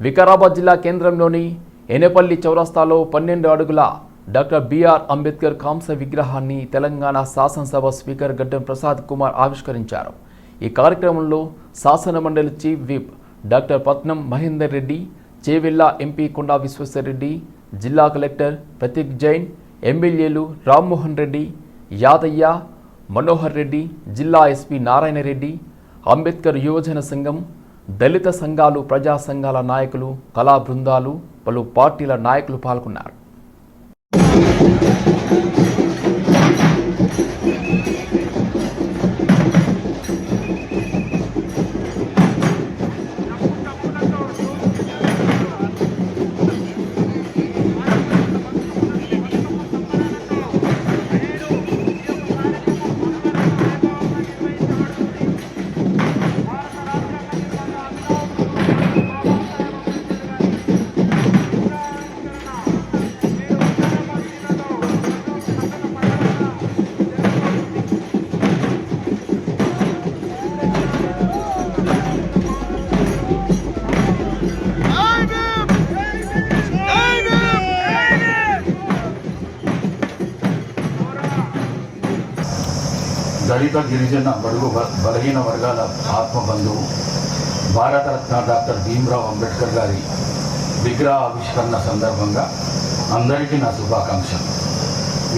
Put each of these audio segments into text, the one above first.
వికారాబాద్ జిల్లా కేంద్రంలోని ఎనేపల్లి చౌరస్తాలో పన్నెండు అడుగుల డాక్టర్ బిఆర్ అంబేద్కర్ కాంస విగ్రహాన్ని తెలంగాణ శాసనసభ స్పీకర్ గడ్డం ప్రసాద్ కుమార్ ఆవిష్కరించారు. ఈ కార్యక్రమంలో శాసన మండలి chief whip doctor Patnam Mahender Reddy Chevella MP Konda Vishweshwar Reddy జిల్లా కలెక్టర్ ప్రతీక్ జైన్ ఎమ్మెల్యేలు రామ్మోహన్ రెడ్డి యాదయ్య మనోహర్ రెడ్డి జిల్లా ఎస్పీ నారాయణ రెడ్డి అంబేద్కర్ యువజన సంఘం దళిత సంఘాలు ప్రజా సంఘాల నాయకులు కళా బృందాలు పలు పార్టీల నాయకులు పాల్గొన్నారు. దళిత గిరిజన బడుగు బ- బలహీన వర్గాల ఆత్మబంధువు భారతరత్న డాక్టర్ భీమ్రావ్ అంబేద్కర్ గారి విగ్రహ ఆవిష్కరణ సందర్భంగా అందరికీ నా శుభాకాంక్షలు.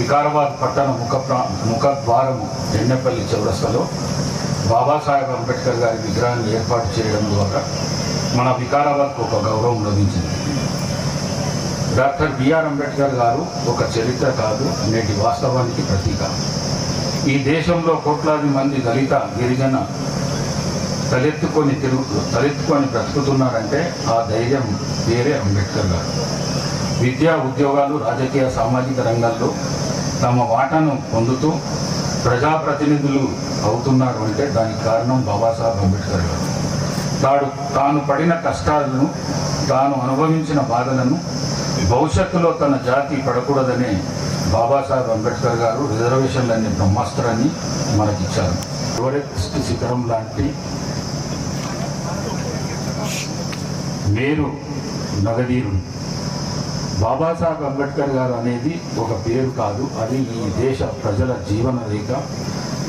వికారాబాద్ పట్టణ ముఖ ప్రా ముఖద్వారము ఎన్నెపల్లి చౌరస్తలో బాబాసాహెబ్ అంబేద్కర్ గారి విగ్రహాన్ని ఏర్పాటు చేయడం ద్వారా మన వికారాబాద్కు ఒక గౌరవం లభించింది. డాక్టర్ బిఆర్ అంబేద్కర్ గారు ఒక చరిత్ర కాదు నేటి వాస్తవానికి ప్రతీక. ఈ దేశంలో కోట్లాది మంది దళిత గిరిజన తలెత్తుకొని తిరుగు తలెత్తుకొని బ్రతుకుతున్నారంటే ఆ ధైర్యం వేరే అంబేద్కర్ గారు. విద్యా ఉద్యోగాలు రాజకీయ సామాజిక రంగాల్లో తమ వాటాను పొందుతూ ప్రజాప్రతినిధులు అవుతున్నారు అంటే దానికి కారణం బాబాసాహెబ్ అంబేద్కర్ గారు. తాడు తాను పడిన కష్టాలను తాను అనుభవించిన బాధలను భవిష్యత్తులో తన జాతి పడకూడదనే బాబాసాహెబ్ అంబేద్కర్ గారు రిజర్వేషన్లన్నీ బ్రహ్మాస్త్రాన్ని మనకిచ్చారు. ఎవరెస్ట్ శిఖరం లాంటి మేరు నగదీరుడు బాబాసాహెబ్ అంబేద్కర్ గారు అనేది ఒక పేరు కాదు. అది ఈ దేశ ప్రజల జీవన రేఖ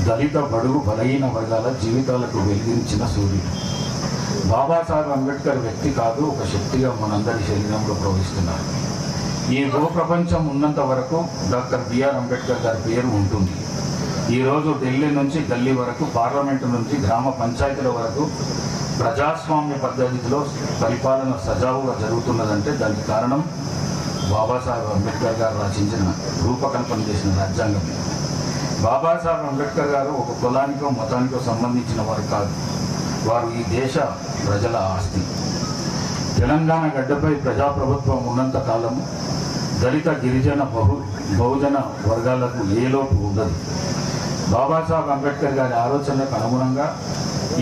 దళిత బడుగు బలహీన వర్గాల జీవితాలకు వెలిగించిన సూర్యుడు. బాబాసాహెబ్ అంబేద్కర్ వ్యక్తి కాదు ఒక శక్తిగా మనందరి శరీరంలో ప్రవహిస్తున్నారు. ఈ భూప్రపంచం ఉన్నంత వరకు డాక్టర్ బిఆర్ అంబేద్కర్ గారి పేరు ఉంటుంది. ఈరోజు ఢిల్లీ నుంచి గల్లీ వరకు పార్లమెంటు నుంచి గ్రామ పంచాయతీల వరకు ప్రజాస్వామ్య పద్ధతిలో పరిపాలన సజావుగా జరుగుతున్నదంటే దానికి కారణం బాబాసాహెబ్ అంబేద్కర్ గారు రచించిన రూపకల్పన చేసిన రాజ్యాంగం. బాబాసాహెబ్ అంబేద్కర్ గారు ఒక కులానికో మతానికో సంబంధించిన వారు కాదు. వారు ఈ దేశ ప్రజల ఆస్తి. తెలంగాణ గడ్డపై ప్రజాప్రభుత్వం ఉన్నంత కాలము దళిత గిరిజన బహు బహుజన వర్గాలకు ఏ లోపు ఉండదు. బాబాసాహెబ్ అంబేద్కర్ గారి ఆలోచనలకు అనుగుణంగా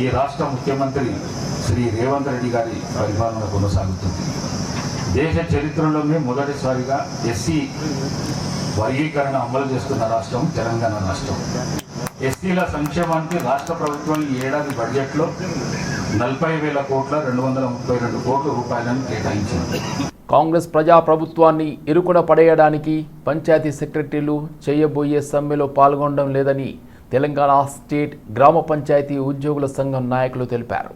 ఈ రాష్ట్ర ముఖ్యమంత్రి శ్రీ రేవంత్ రెడ్డి గారి పరిపాలన కొనసాగుతుంది. దేశ చరిత్రలోనే మొదటిసారిగా ఎస్సీ వర్గీకరణ అమలు చేస్తున్న రాష్ట్రం తెలంగాణ రాష్ట్రం. ఎస్సీల సంక్షేమానికి రాష్ట్ర ప్రభుత్వం ఈ ఏడాది బడ్జెట్లో నలభై వేల కోట్ల రెండు వందల ముప్పై రెండు కోట్ల రూపాయలను కేటాయించింది. కాంగ్రెస్ ప్రజా ప్రభుత్వాన్ని ఇరుకున పడేయడానికి పంచాయతీ సెక్రటరీలు చేయబోయే సమ్మెలో పాల్గొనడం లేదని తెలంగాణ స్టేట్ గ్రామ పంచాయతీ ఉద్యోగుల సంఘం నాయకులు తెలిపారు.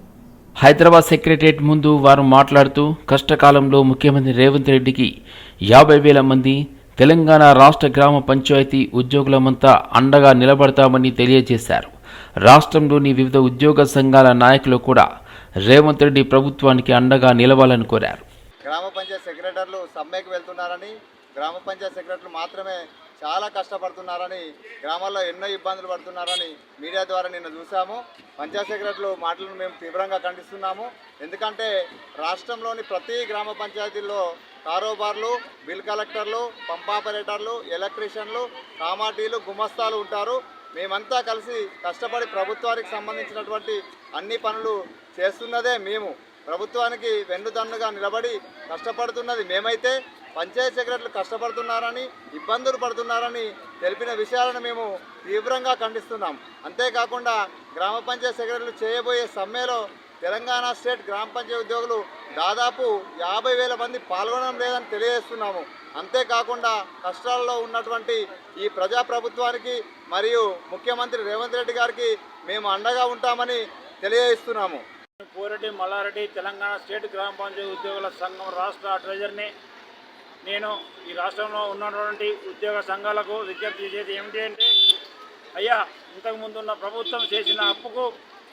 హైదరాబాద్ సెక్రటరియట్ ముందు వారు మాట్లాడుతూ కష్టకాలంలో ముఖ్యమంత్రి రేవంత్ రెడ్డికి యాభై వేల మంది తెలంగాణ రాష్ట్ర గ్రామ పంచాయతీ ఉద్యోగులమంతా అండగా నిలబడతామని తెలియజేశారు. రాష్ట్రంలోని వివిధ ఉద్యోగ సంఘాల నాయకులు కూడా రేవంత్ రెడ్డి ప్రభుత్వానికి అండగా నిలవాలని కోరారు. గ్రామ పంచాయత్ సెక్రటరీలు సమ్మెకి వెళ్తున్నారని గ్రామ పంచాయత్ సెక్రటరీలు మాత్రమే చాలా కష్టపడుతున్నారని గ్రామాల్లో ఎన్నో ఇబ్బందులు పడుతున్నారని మీడియా ద్వారా నిన్న చూసాము పంచాయత్ సెక్రటరీలు మాటలను మేము తీవ్రంగా ఖండిస్తున్నాము. ఎందుకంటే రాష్ట్రంలోని ప్రతి గ్రామ పంచాయతీల్లో కారోబార్లు బిల్ కలెక్టర్లు పంప్ ఆపరేటర్లు ఎలక్ట్రీషియన్లు కామాటీలు గుమస్తాలు ఉంటారు. మేమంతా కలిసి కష్టపడి ప్రభుత్వానికి సంబంధించినటువంటి అన్ని పనులు చేస్తున్నదే మేము. ప్రభుత్వానికి వెన్నుదన్నుగా నిలబడి కష్టపడుతున్నది. మేమైతే పంచాయత్ సెక్రటరీలు కష్టపడుతున్నారని ఇబ్బందులు పడుతున్నారని తెలిపిన విషయాలను మేము తీవ్రంగా ఖండిస్తున్నాం. అంతేకాకుండా గ్రామ పంచాయత్ సెక్రటరీలు చేయబోయే సమ్మెలో తెలంగాణ స్టేట్ గ్రామ పంచాయతీ ఉద్యోగులు దాదాపు యాభై వేల మంది పాల్గొనడం లేదని తెలియజేస్తున్నాము. అంతేకాకుండా కష్టాల్లో ఉన్నటువంటి ఈ ప్రజాప్రభుత్వానికి మరియు ముఖ్యమంత్రి రేవంత్ రెడ్డి గారికి మేము అండగా ఉంటామని తెలియజేస్తున్నాము. కోరెడ్డి మల్లారెడ్డి తెలంగాణ స్టేట్ గ్రామ పంచాయతీ ఉద్యోగుల సంఘం రాష్ట్ర ట్రెజర్ని నేను ఈ రాష్ట్రంలో ఉన్నటువంటి ఉద్యోగ సంఘాలకు విజ్ఞప్తి చేసేది ఏమిటి అంటే అయ్యా ఇంతకుముందు ఉన్న ప్రభుత్వం చేసిన అప్పుకు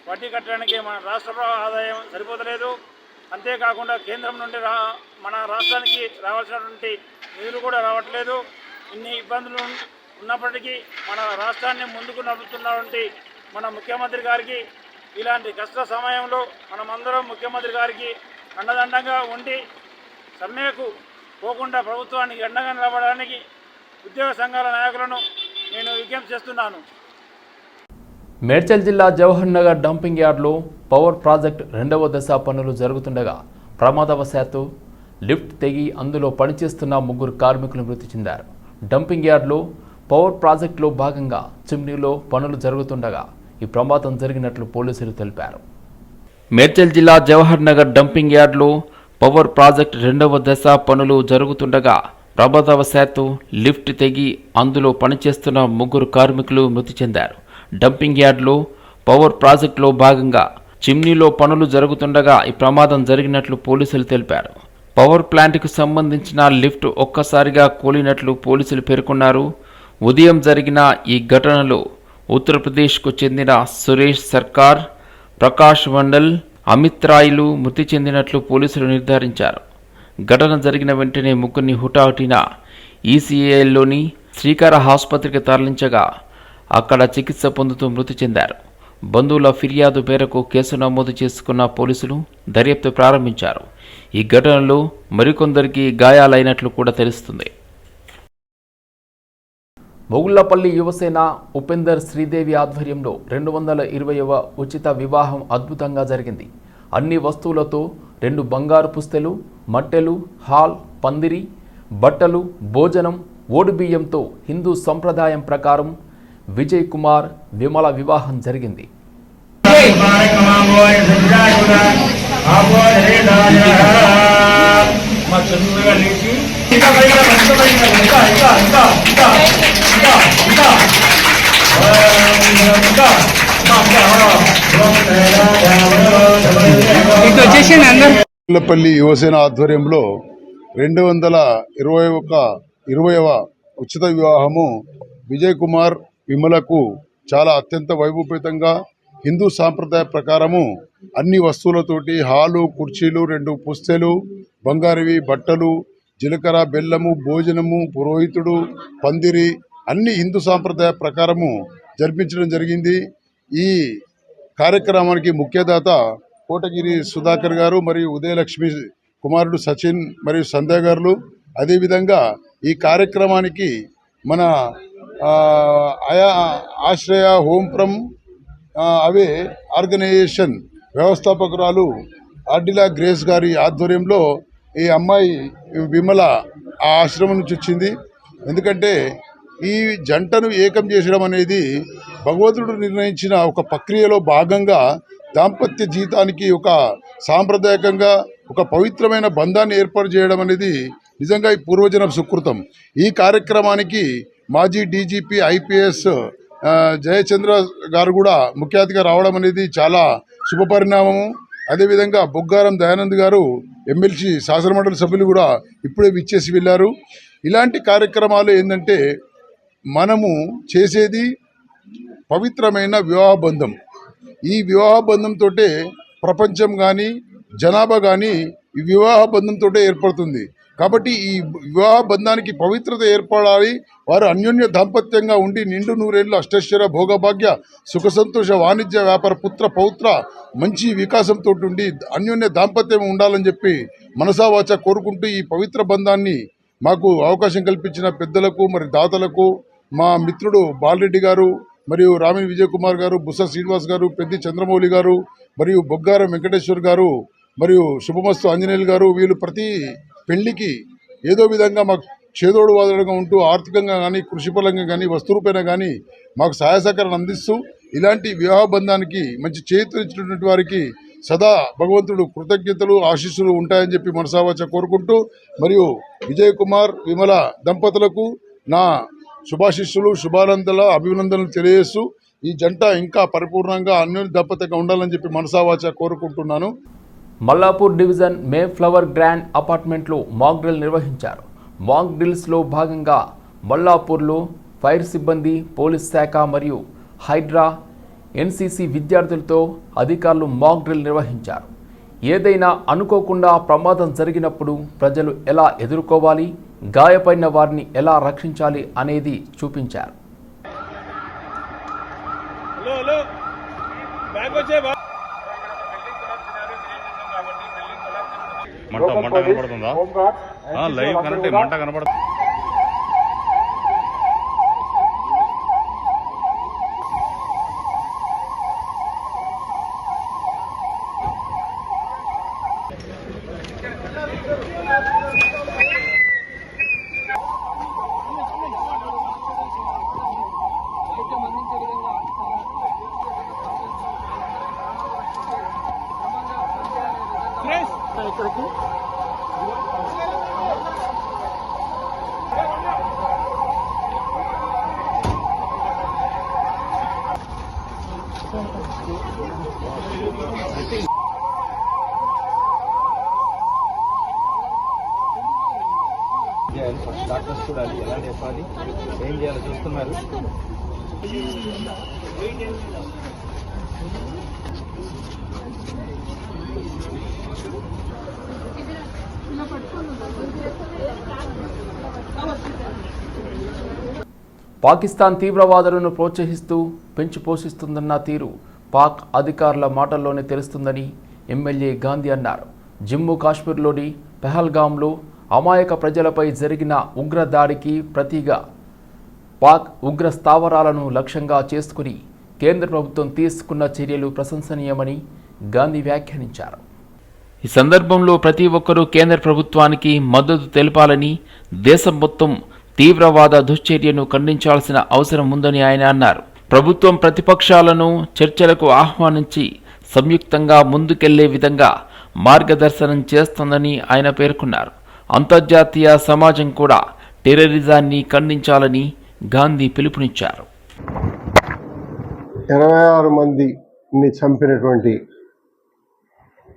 వడ్డీ కట్టడానికి మన రాష్ట్ర ఆదాయం సరిపోతలేదు. అంతేకాకుండా కేంద్రం నుండి రా మన రాష్ట్రానికి రావాల్సినటువంటి నిధులు కూడా రావట్లేదు. ఇన్ని ఇబ్బందులు ఉన్నప్పటికీ మన రాష్ట్రాన్ని ముందుకు నడుపుతున్నటువంటి మన ముఖ్యమంత్రి గారికి ఇలాంటి కష్ట సమయంలో మనమందరం ముఖ్యమంత్రి గారికి అండదండంగా ఉండి సమ్మెకు పోకుండా ప్రభుత్వానికి అండగా నిలబడడానికి ఉద్యోగ సంఘాల నాయకులను నేను విజ్ఞప్తి చేస్తున్నాను. మేడ్చల్ జిల్లా జవహర్ నగర్ డంపింగ్ యార్డ్లో పవర్ ప్రాజెక్ట్ రెండవ దశ పనులు జరుగుతుండగా ప్రమాదవశాత్తు లిఫ్ట్ తెగి అందులో పనిచేస్తున్న ముగ్గురు కార్మికులు మృతి చెందారు. డంపింగ్ యార్డ్లో పవర్ ప్రాజెక్టులో భాగంగా చిమ్నీలో పనులు జరుగుతుండగా ఈ ప్రమాదం జరిగినట్లు పోలీసులు తెలిపారు. మేడ్చల్ జిల్లా జవహర్ నగర్ డంపింగ్ యార్డ్లో పవర్ ప్రాజెక్ట్ రెండవ దశ పనులు జరుగుతుండగా ప్రమాదవశాత్తు లిఫ్ట్ తెగి అందులో పనిచేస్తున్న ముగ్గురు కార్మికులు మృతి చెందారు. డంపింగ్ యార్డ్లో పవర్ ప్రాజెక్టులో భాగంగా చిమ్నీలో పనులు జరుగుతుండగా ఈ ప్రమాదం జరిగినట్లు పోలీసులు తెలిపారు. పవర్ ప్లాంట్కు సంబంధించిన లిఫ్ట్ ఒక్కసారిగా కూలినట్లు పోలీసులు పేర్కొన్నారు. ఉదయం జరిగిన ఈ ఘటనలో ఉత్తరప్రదేశ్కు చెందిన సురేష్ సర్కార్ ప్రకాష్ మండల్ అమిత్ రాయ్లు మృతి చెందినట్లు పోలీసులు నిర్ధారించారు. ఘటన జరిగిన వెంటనే ముగ్గురిని హుటాహుటిన ఈసీఏలోని శ్రీకార ఆసుపత్రికి తరలించగా అక్కడ చికిత్స పొందుతూ మృతి చెందారు. బంధువుల ఫిర్యాదు మేరకు కేసు నమోదు చేసుకున్న పోలీసులు దర్యాప్తు ప్రారంభించారు. ఈ ఘటనలో మరికొందరికి గాయాలైనట్లు కూడా తెలుస్తుంది. మొగుళ్ళపల్లి యువసేన ఉపేందర్ శ్రీదేవి ఆధ్వర్యంలో రెండు వందల ఇరవైవ ఉచిత వివాహం అద్భుతంగా జరిగింది. అన్ని వస్తువులతో రెండు బంగారు పుస్తెలు మట్టెలు హాల్ పందిరి బట్టలు భోజనం ఓడిబియ్యంతో హిందూ సంప్రదాయం ప్రకారం విజయ్ కుమార్ విమల వివాహం జరిగింది. పల్లి యువసేన ఆధ్వర్యంలో రెండు వందల ఇరవై ఒక ఇరవైవ ఉచిత వివాహము విజయ్ కుమార్ విమలకు చాలా అత్యంత వైభవపేతంగా హిందూ సాంప్రదాయ ప్రకారము అన్ని వస్తువులతోటి హాలు కుర్చీలు రెండు పుస్తెలు బంగారువి బట్టలు జీలకర్ర బెల్లము భోజనము పురోహితుడు పందిరి అన్ని హిందూ సాంప్రదాయ ప్రకారము జరిపించడం జరిగింది. ఈ కార్యక్రమానికి ముఖ్యదాత కోటగిరి సుధాకర్ గారు మరియు ఉదయలక్ష్మి కుమారుడు సచిన్ మరియు సంధ్య గారులు అదేవిధంగా ఈ కార్యక్రమానికి మన ఆయా ఆశ్రయ హోంప్రం అవే ఆర్గనైజేషన్ వ్యవస్థాపకురాలు ఆర్డిలా గ్రేస్ గారి ఆధ్వర్యంలో ఈ అమ్మాయి విమల ఆ ఆశ్రమం నుంచి వచ్చింది. ఎందుకంటే ఈ జంటను ఏకం చేసడం అనేది భగవంతుడు నిర్ణయించిన ఒక ప్రక్రియలో భాగంగా దాంపత్య జీవితానికి ఒక సాంప్రదాయకంగా ఒక పవిత్రమైన బంధాన్ని ఏర్పాటు చేయడం అనేది నిజంగా ఈ పూర్వజన సుకృతం. ఈ కార్యక్రమానికి మాజీ డీజీపీ ఐపీఎస్ జయచంద్ర గారు కూడా ముఖ్య అతిథిగా రావడం అనేది చాలా శుభపరిణామము అదేవిధంగా బొగ్గారం దయానంద్ గారు ఎమ్మెల్సీ శాసనమండలి సభ్యులు కూడా ఇప్పుడే విచ్చేసి వెళ్ళారు. ఇలాంటి కార్యక్రమాలు ఏంటంటే మనము చేసేది పవిత్రమైన వివాహ బంధం ఈ వివాహ బంధంతో ప్రపంచం కానీ జనాభా కానీ ఈ వివాహ బంధంతో ఏర్పడుతుంది. కాబట్టి ఈ వివాహ బంధానికి పవిత్రత ఏర్పడాలి. వారు అన్యోన్య దాంపత్యంగా ఉండి నిండు నూరేళ్ళు అష్టైశ్వర్య భోగభాగ్య సుఖ సంతోష వాణిజ్య వ్యాపార పుత్ర పౌత్ర మంచి వికాసంతో ఉండి అన్యోన్య దాంపత్యం ఉండాలని చెప్పి మనసావాచ కోరుకుంటూ ఈ పవిత్ర బంధాన్ని మాకు అవకాశం కల్పించిన పెద్దలకు మరి దాతలకు మా మిత్రుడు బాలరెడ్డి గారు మరియు రామిని విజయ్ కుమార్ గారు బుస్స శ్రీనివాస్ గారు పెద్ది చంద్రమౌళి గారు మరియు బొగ్గారం వెంకటేశ్వర్ గారు మరియు శుభమస్తు ఆంజనేయులు గారు వీళ్ళు ప్రతి పెళ్ళికి ఏదో విధంగా మాకు చేదోడు వాదడుగా ఉంటూ ఆర్థికంగా కానీ కృషి పరంగా కానీ వస్తురూపేణ కానీ మాకు సహాయ సహకారాన్ని అందిస్తూ ఇలాంటి వివాహ బంధానికి మంచి చేతులు ఇచ్చినటువంటి వారికి సదా భగవంతుడు కృతజ్ఞతలు ఆశీస్సులు ఉంటాయని చెప్పి మనసావాచ కోరుకుంటూ మరియు విజయ్ కుమార్ విమల దంపతులకు నా శుభాశిష్యులు శుభానందల అభినందనలు తెలియజేస్తూ ఈ జంట ఇంకా పరిపూర్ణంగా అన్ని దెబ్బతగా ఉండాలని చెప్పి మనసావాచ కోరుకుంటున్నాను. Mallapur division May flower grand అపార్ట్మెంట్లో మాక్ డ్రిల్ నిర్వహించారు మాక్ డ్రిల్స్లో భాగంగా మల్లాపూర్లో ఫైర్ సిబ్బంది పోలీస్ శాఖ మరియు హైడ్రా ఎన్సీసీ విద్యార్థులతో అధికారులు మాక్ డ్రిల్ నిర్వహించారు. ఏదైనా అనుకోకుండా ప్రమాదం జరిగినప్పుడు ప్రజలు ఎలా ఎదుర్కోవాలి గాయపడిన వారిని ఎలా రక్షించాలి అనేది చూపించారు. మంట మంట కనపడుతుందా? ఆ, లైవ్ కనెక్ట్ మంట కనపడుతుంది. పాకిస్తాన్ తీవ్రవాదులను ప్రోత్సహిస్తూ పెంచి పోషిస్తుందన్న తీరు పాక్ అధికారుల మాటల్లోనే తెలుస్తుందని ఎమ్మెల్యే గాంధీ అన్నారు. జమ్మూ కాశ్మీర్లోని పెహల్గాంలో అమాయక ప్రజలపై జరిగిన ఉగ్ర దాడికి ప్రతిగా పాక్ ఉగ్ర స్థావరాలను లక్ష్యంగా చేసుకుని కేంద్ర ప్రభుత్వం తీసుకున్న చర్యలు ప్రశంసనీయమని గాంధీ వ్యాఖ్యానించారు. ఈ సందర్భంలో ప్రతి ఒక్కరూ కేంద్ర ప్రభుత్వానికి మద్దతు తెలపాలని దేశం మొత్తం తీవ్రవాద దుశ్చర్యను ఖండించాల్సిన అవసరం ఉందని ఆయన అన్నారు. ప్రభుత్వం ప్రతిపక్షాలను చర్చలకు ఆహ్వానించి సంయుక్తంగా ముందుకెళ్ళే విధంగా మార్గదర్శనం చేస్తోందని ఆయన పేర్కొన్నారు. అంతర్జాతీయ సమాజం కూడా టెర్రరిజాన్ని ఖండించాలని గాంధీ పిలుపునిచ్చారు. ఇరవై ఆరు మందిని చంపినటువంటి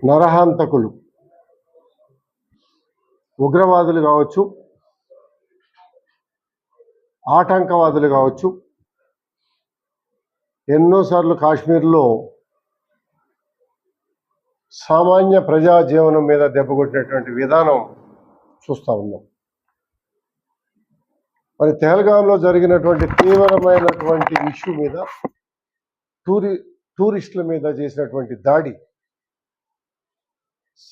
నరహంతకులు ఉగ్రవాదులు కావచ్చు ఆటంకవాదులు కావచ్చు ఎన్నోసార్లు కాశ్మీర్లో సామాన్య ప్రజా జీవనం మీద దెబ్బకొట్టినటువంటి విధానం చూస్తూ ఉన్నాం. మరి తెహల్గాంలో జరిగినటువంటి తీవ్రమైనటువంటి ఇష్యూ మీద టూరి టూరిస్టుల మీద చేసినటువంటి దాడి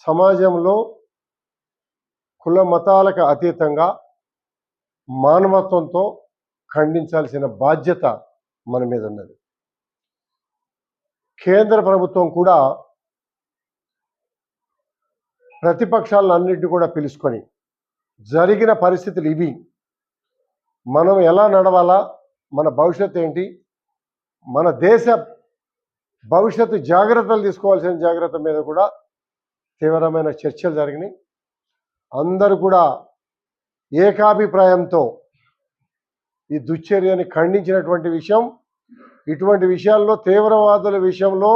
సమాజంలో కుల మతాలకు అతీతంగా మానవత్వంతో ఖండించాల్సిన బాధ్యత మన మీద ఉన్నది. కేంద్ర ప్రభుత్వం కూడా ప్రతిపక్షాలను అన్నింటినీ కూడా పిలుచుకొని జరిగిన పరిస్థితులు ఇవి. మనం ఎలా నడవాలా? మన భవిష్యత్తు ఏంటి? మన దేశ భవిష్యత్తు జాగ్రత్తలు తీసుకోవాల్సిన జాగ్రత్త మీద కూడా తీవ్రమైన చర్చలు జరిగినాయి. అందరూ కూడా ఏకాభిప్రాయంతో ఈ దుశ్చర్యని ఖండించినటువంటి విషయం ఇటువంటి విషయాల్లో తీవ్రవాదుల విషయంలో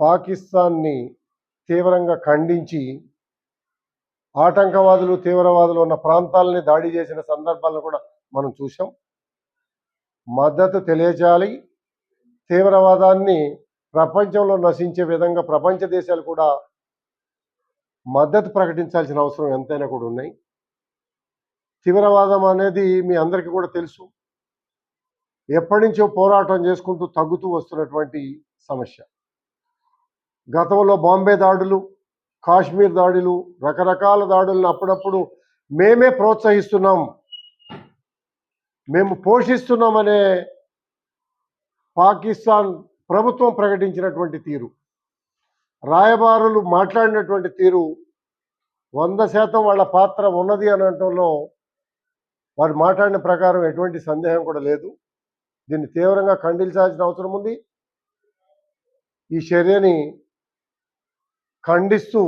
పాకిస్తాన్ని తీవ్రంగా ఖండించి ఆటంకవాదులు తీవ్రవాదులు ఉన్న ప్రాంతాలని దాడి చేసిన సందర్భాలను కూడా మనం చూసాం మద్దతు తెలియజేయాలి. తీవ్రవాదాన్ని ప్రపంచంలో నశించే విధంగా ప్రపంచ దేశాలు కూడా మద్దతు ప్రకటించాల్సిన అవసరం ఎంతైనా కూడా ఉన్నాయి. తీవ్రవాదం అనేది మీ అందరికీ కూడా తెలుసు. ఎప్పటి నుంచో పోరాటం చేసుకుంటూ తగ్గుతూ వస్తున్నటువంటి సమస్య. గతంలో బాంబే దాడులు కాశ్మీర్ దాడులు రకరకాల దాడులను అప్పుడప్పుడు మేమే ప్రోత్సహిస్తున్నాం. మేము పోషిస్తున్నామనే పాకిస్తాన్ ప్రభుత్వం ప్రకటించినటువంటి తీరు రాయబారులు మాట్లాడినటువంటి తీరు వంద శాతం వాళ్ళ పాత్ర ఉన్నది అని అనటంలో వారు మాట్లాడిన ప్రకారం ఎటువంటి సందేహం కూడా లేదు. దీన్ని తీవ్రంగా ఖండించాల్సిన అవసరం ఉంది. ఈ చర్యని ఖండిస్తూ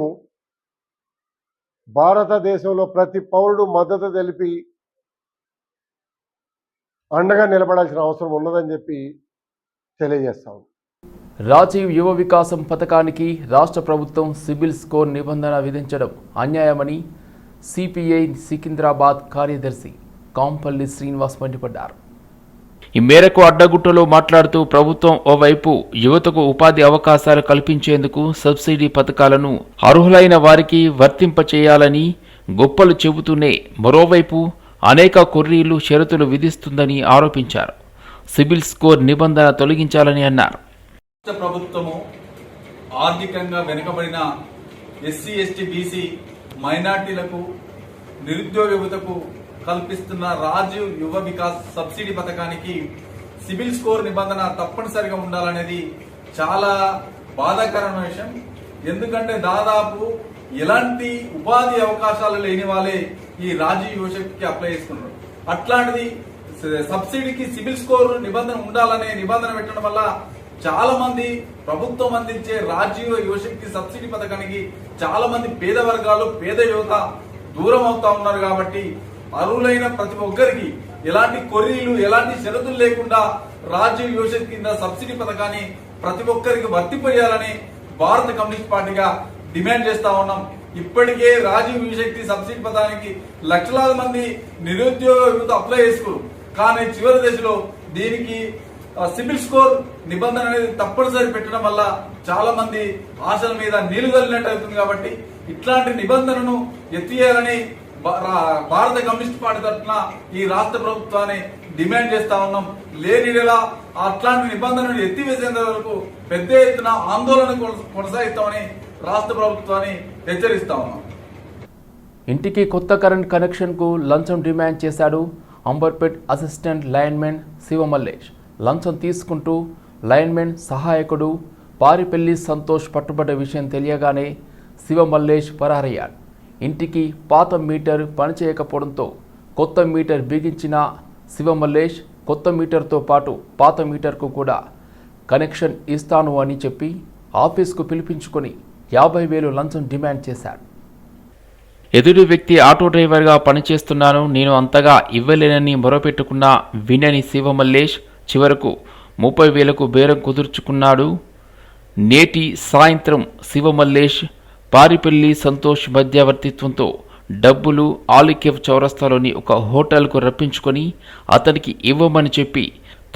భారతదేశంలో ప్రతి పౌరుడు మద్దతు తెలిపి అండగా నిలబడాల్సిన అవసరం ఉన్నదని చెప్పి తెలియజేస్తాం రాజీవ్ యువ వికాసం పథకానికి రాష్ట్ర ప్రభుత్వం సిబిల్ స్కోర్ నిబంధన విధించడం అన్యాయమని సిపిఐ సికింద్రాబాద్ కార్యదర్శి కాంపల్లి శ్రీనివాస్ మండిపడ్డారు. ఈ మేరకు అడ్డగుట్టలో మాట్లాడుతూ ప్రభుత్వం ఓవైపు యువతకు ఉపాధి అవకాశాలు కల్పించేందుకు సబ్సిడీ పథకాలను అర్హులైన వారికి వర్తింపచేయాలని గొప్పలు చెబుతూనే మరోవైపు అనేక కొర్రీలు షరతులు విధిస్తుందని ఆరోపించారు. సిబిల్ స్కోర్ నిబంధన తొలగించాలని అన్నారు. ప్రభుత్వము ఆర్థికంగా వెనుకబడిన ఎస్సీ ఎస్టీ బీసీ మైనార్టీలకు నిరుద్యోగ యువతకు కల్పిస్తున్న రాజీవ్ యువ వికాస్ సబ్సిడీ పథకానికి సిబిల్ స్కోర్ నిబంధన తప్పనిసరిగా ఉండాలనేది చాలా బాధాకరమైన విషయం. ఎందుకంటే దాదాపు ఎలాంటి ఉపాధి అవకాశాలు లేని వాళ్ళే ఈ రాజీవ్ యువశక్తికి అప్లై చేసుకున్నారు. అట్లాంటిది సబ్సిడీకి సిబిల్ స్కోర్ నిబంధన ఉండాలనే నిబంధన పెట్టడం వల్ల చాలా మంది ప్రభుత్వం అందించే రాజీవ యువశక్తి సబ్సిడీ పథకానికి చాలా మంది పేద వర్గాలు పేద యువత దూరం అవుతా ఉన్నారు కాబట్టి అర్హులైన ప్రతి ఒక్కరికి ఎలాంటి కొర్రీలు ఎలాంటి షరతులు లేకుండా రాజ్య యోజన కింద సబ్సిడీ పథకాన్ని ప్రతి ఒక్కరికి వర్తింపజేయాలని భారత కమ్యూనిస్ట్ పార్టీగా డిమాండ్ చేస్తా ఉన్నాం. ఇప్పటికే రాజీవ్ యువశక్తి సబ్సిడీ పథకానికి లక్షలాది మంది నిరుద్యోగ యువత అప్లై చేసుకోరు కానీ చివరి దశలో దీనికి సిబిల్ స్కోర్ నిబంధన అనేది తప్పనిసరి పెట్టడం వల్ల చాలా మంది ఆశల మీద నీళ్ళు కలిగినట్టు అవుతుంది కాబట్టి ఇట్లాంటి నిబంధనను ఎత్తివేయాలని భారత కమ్యూనిస్ట్ పార్టీ తరఫున ఈ రాష్ట్ర ప్రభుత్వాన్ని డిమాండ్ చేస్తా ఉన్నాం. లేనిలా అట్లాంటి నిబంధనలు ఎత్తివేసేంత వరకు పెద్ద ఎత్తున ఆందోళన కొనసాగిస్తామని రాష్ట్ర ప్రభుత్వాన్ని హెచ్చరిస్తా ఉన్నాం. ఇంటికి కొత్త కరెంట్ కనెక్షన్కు లంచం డిమాండ్ చేశాడు అంబర్పేట్ అసిస్టెంట్ లైన్మెన్ శివమల్లేష్. లంచం తీసుకుంటూ లైన్మెన్ సహాయకుడు పారిపెల్లి సంతోష్ పట్టుబడ్డ విషయం తెలియగానే శివమల్లేష్ పరారయ్యాడు. ఇంటికి పాత మీటర్ పనిచేయకపోవడంతో కొత్త మీటర్ బిగించిన శివమల్లేష్ కొత్త మీటర్తో పాటు పాత మీటర్కు కూడా కనెక్షన్ ఇస్తాను అని చెప్పి ఆఫీస్కు పిలిపించుకొని యాభై వేలు లంచం డిమాండ్ చేశాడు. ఎదురు వ్యక్తి ఆటో డ్రైవర్గా పనిచేస్తున్నాను నేను అంతగా ఇవ్వలేనని మొరపెట్టుకున్న వినని శివమల్లేష్ చివరకు ముప్పై వేలకు బేరం కుదుర్చుకున్నాడు. నేటి సాయంత్రం శివమల్లేష్ పారిపల్లి సంతోష్ మధ్యవర్తిత్వంతో డబ్బులు ఆలికేవ్ చౌరస్తాలోని ఒక హోటల్కు రప్పించుకొని అతనికి ఇవ్వమని చెప్పి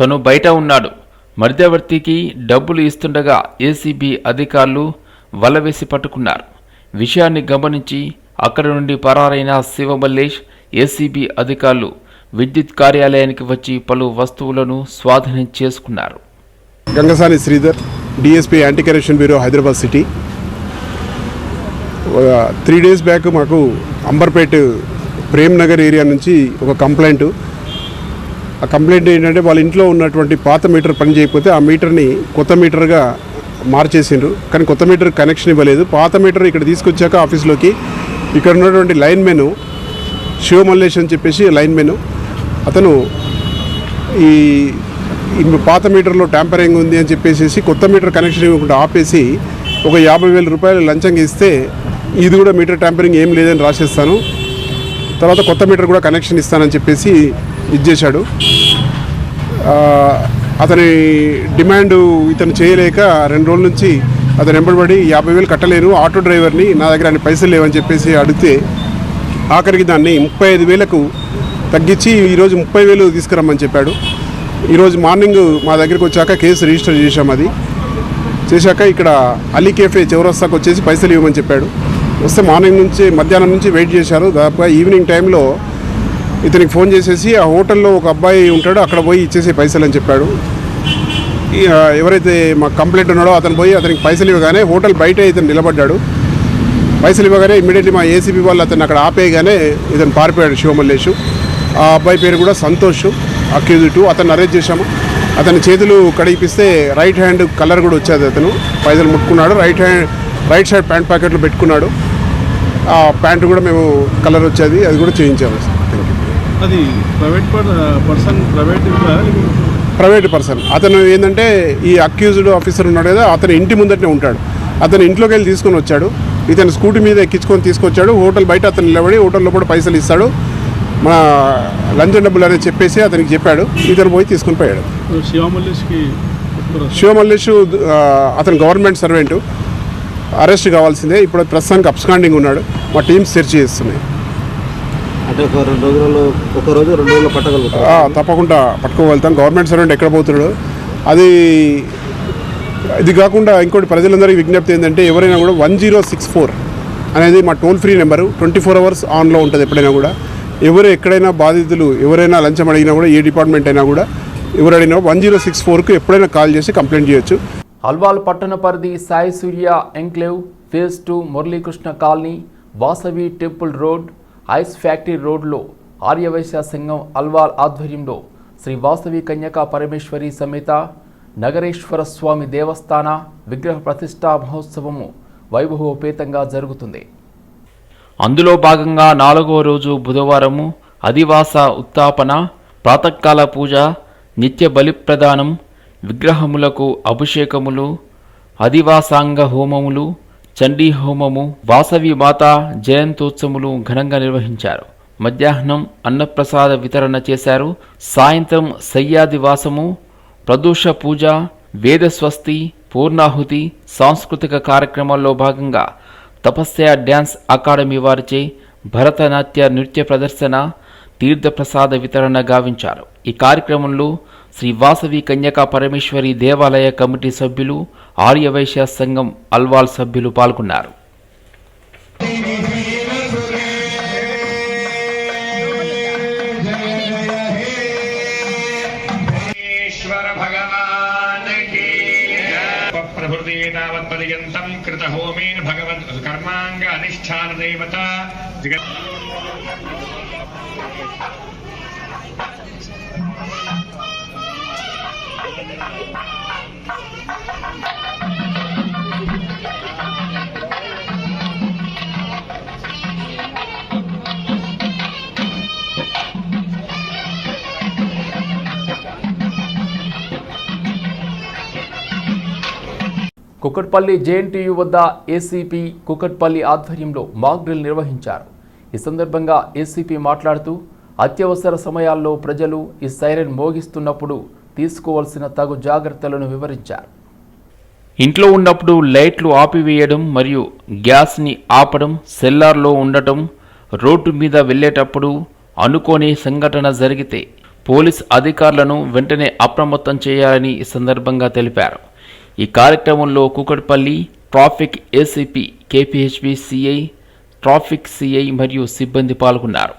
తను బయట ఉన్నాడు. మధ్యవర్తికి డబ్బులు ఇస్తుండగా ఏసీబీ అధికారులు వలవేసి పట్టుకున్నారు. విషయాన్ని గమనించి అక్కడి నుండి పరారైన శివమల్లేష్ ఏసీబీ అధికారులు విద్యుత్ కార్యాలయానికి వచ్చి పలు వస్తువులను స్వాధీనం చేసుకున్నారు. Gangasani Sridhar DSP anti corruption bureau Hyderabad city. Three days back మాకు అంబర్పేట్ ప్రేమ్ నగర్ ఏరియా నుంచి ఒక కంప్లైంట్ ఆ కంప్లైంట్ ఏంటంటే వాళ్ళ ఇంట్లో ఉన్నటువంటి పాత మీటర్ పని చేయకపోతే ఆ మీటర్ని కొత్త మీటర్గా మార్చేసిండ్రు. కానీ కొత్త మీటర్ కనెక్షన్ ఇవ్వలేదు. పాత మీటర్ ఇక్కడ తీసుకొచ్చాక ఆఫీస్లోకి ఇక్కడ ఉన్నటువంటి లైన్ మెను శివమల్లేష్ అని చెప్పేసి లైన్ మెను. అతను ఈ ఈ పాత మీటర్లో ట్యాంపరింగ్ ఉంది అని చెప్పేసి కొత్త మీటర్ కనెక్షన్ ఇవ్వకుండా ఆపేసి ఒక యాభై వేల రూపాయలు లంచంగా ఇస్తే ఇది కూడా మీటర్ ట్యాంపరింగ్ ఏం లేదని రాసేస్తాను. తర్వాత కొత్త మీటర్ కూడా కనెక్షన్ ఇస్తానని చెప్పేసి ఇచ్చేశాడు అతని డిమాండ్ ఇతను చేయలేక రెండు రోజుల నుంచి అతను వెంబడిపడి యాభై వేలు కట్టలేను ఆటో డ్రైవర్ని నా దగ్గర అన్ని పైసలు లేవని చెప్పేసి అడిగితే ఆఖరికి దాన్ని ముప్పై ఐదు వేలకు తగ్గించి ఈరోజు ముప్పై వేలు తీసుకురమ్మని చెప్పాడు. ఈరోజు మార్నింగ్ మా దగ్గరికి వచ్చాక కేసు రిజిస్టర్ చేశాం అది. చేశాక ఇక్కడ అలీ కేఫే చౌరస్తాకు వచ్చేసి పైసలు ఇవ్వమని చెప్పాడు. వస్తే మార్నింగ్ నుంచి మధ్యాహ్నం నుంచి వెయిట్ చేశారు. దాదాపుగా ఈవినింగ్ టైంలో ఇతనికి ఫోన్ చేసేసి ఆ హోటల్లో ఒక అబ్బాయి ఉంటాడు అక్కడ పోయి ఇచ్చేసి పైసలు అని చెప్పాడు. ఎవరైతే మా కంప్లైంట్ ఉన్నాడో అతను పోయి అతనికి పైసలు ఇవ్వగానే హోటల్ బయట ఇతను నిలబడ్డాడు. పైసలు ఇవ్వగానే ఇమ్మీడియట్లీ మా ఏసీబీ వాళ్ళు అతను అక్కడ ఆపేయగానే ఇతను పారిపోయాడు శివమల్లేషు ఆ అబ్బాయి పేరు కూడా సంతోష్ అక్యూజిటివ్ అతను అరెస్ట్ చేశాము. అతని చేతులు కడిగిపిస్తే రైట్ హ్యాండ్ కలర్ కూడా వచ్చేది అతను. పైసలు ముట్టుకున్నాడు. Right hand right side pant ప్యాకెట్లో పెట్టుకున్నాడు. ఆ ప్యాంటు కూడా మేము కలర్ వచ్చేది. అది కూడా చేయించాము. అది private person private private person. అతను ఏంటంటే ఈ అక్యూజ్డ్ ఆఫీసర్ ఉన్నాడు కదా అతను ఇంటి ముందటనే ఉంటాడు. అతను ఇంట్లోకి వెళ్ళి తీసుకొని వచ్చాడు. ఇతను స్కూటీ మీద ఎక్కించుకొని తీసుకొచ్చాడు. హోటల్ బయట అతను నిలబడి హోటల్ లోపల పైసలు ఇస్తాడు. మన లంచం డబ్బులు అనేది చెప్పేసి అతనికి చెప్పాడు. ఇతను పోయి తీసుకొని పోయాడు. శివ మల్లేష్కి ఒప్పుకోరా? శివ మల్లేష్ ఆ, అతను గవర్నమెంట్ సర్వెంట్ అరెస్ట్ కావాల్సిందే. ఇప్పుడు ప్రస్తుతానికి అప్స్కాండింగ్ ఉన్నాడు. మా టీమ్స్ సెర్చ్ చేస్తున్నాయి అంటే ఒక రెండు రోజులలో ఒక రోజు రెండు తప్పకుండా పట్టుకోగలుగుతాం. గవర్నమెంట్ సర్వెంట్ ఎక్కడ పోతున్నాడు? అది ఇది కాకుండా ఇంకోటి ప్రజలందరికీ విజ్ఞప్తి ఏంటంటే ఎవరైనా కూడా వన్ జీరో సిక్స్ ఫోర్ అనేది మా toll free number. Twenty four hours ఆన్లో ఉంటుంది ఎప్పుడైనా కూడా. ఎవరు ఎక్కడైనా బాధితులు ఎవరైనా లంచం అడిగినా కూడా ఏ డిపార్ట్మెంట్ అయినా కూడా ఎవరు అడిగినా వన్ జీరో సిక్స్ ఫోర్కు ఎప్పుడైనా కాల్ చేసి కంప్లైంట్ చేయొచ్చు. అల్వాల్ పట్టణ పరిధి Sai Surya enclave phase two Muralikrishna colony Vasavi temple road ice factory రోడ్లో ఆర్యవైశ్య సంఘం అల్వాల్ ఆధ్వర్యంలో శ్రీ వాసవి కన్యకా పరమేశ్వరి సమేత నగరేశ్వర స్వామి దేవస్థాన విగ్రహ ప్రతిష్టా మహోత్సవము వైభవోపేతంగా జరుగుతుంది. అందులో భాగంగా నాలుగో రోజు బుధవారము అధివాస ఉత్తాపన ప్రాతకాల పూజ నిత్య బలి ప్రదానం విగ్రహములకు అభిషేకములు అధివాసాంగ హోమములు చండీ హోమము వాసవి మాత జయంతోత్సవములు ఘనంగా నిర్వహించారు. మధ్యాహ్నం అన్నప్రసాద వితరణ చేశారు. సాయంత్రం సయ్యాదివాసము ప్రదోష పూజ వేదస్వస్తి పూర్ణాహుతి సాంస్కృతిక కార్యక్రమాల్లో భాగంగా తపస్య డ్యాన్స్ అకాడమీ వారిచే భరతనాట్య నృత్య ప్రదర్శన తీర్థప్రసాద వితరణ గావించారు. ఈ కార్యక్రమంలో శ్రీ వాసవి కన్యకా పరమేశ్వరి దేవాలయ కమిటీ సభ్యులు ఆర్యవైశ్య సంఘం అల్వాల్ సభ్యులు పాల్గొన్నారు. కర్మాంగ అనిష్టాన దేవత కుకట్పల్లి జేఎన్టీయు వద్ద ఏసీపీ కుకట్పల్లి ఆధ్వర్యంలో మాక్ డ్రిల్ నిర్వహించారు. ఈ సందర్భంగా ఏసీపీ మాట్లాడుతూ అత్యవసర సమయాల్లో ప్రజలు ఈ సైరన్ మోగిస్తున్నప్పుడు తీసుకోవాల్సిన తగు జాగ్రత్తలను వివరించారు. ఇంట్లో ఉన్నప్పుడు లైట్లు ఆపివేయడం మరియు గ్యాస్ని ఆపడం సెల్లార్లో ఉండటం రోడ్డు మీద వెళ్ళేటప్పుడు అనుకోని సంఘటన జరిగితే పోలీస్ అధికారులను వెంటనే అప్రమత్తం చేయాలని ఈ సందర్భంగా తెలిపారు. ఈ కార్యక్రమంలో Kukatpally traffic ACP KPHB CI traffic CI మరియు సిబ్బంది పాల్గొన్నారు.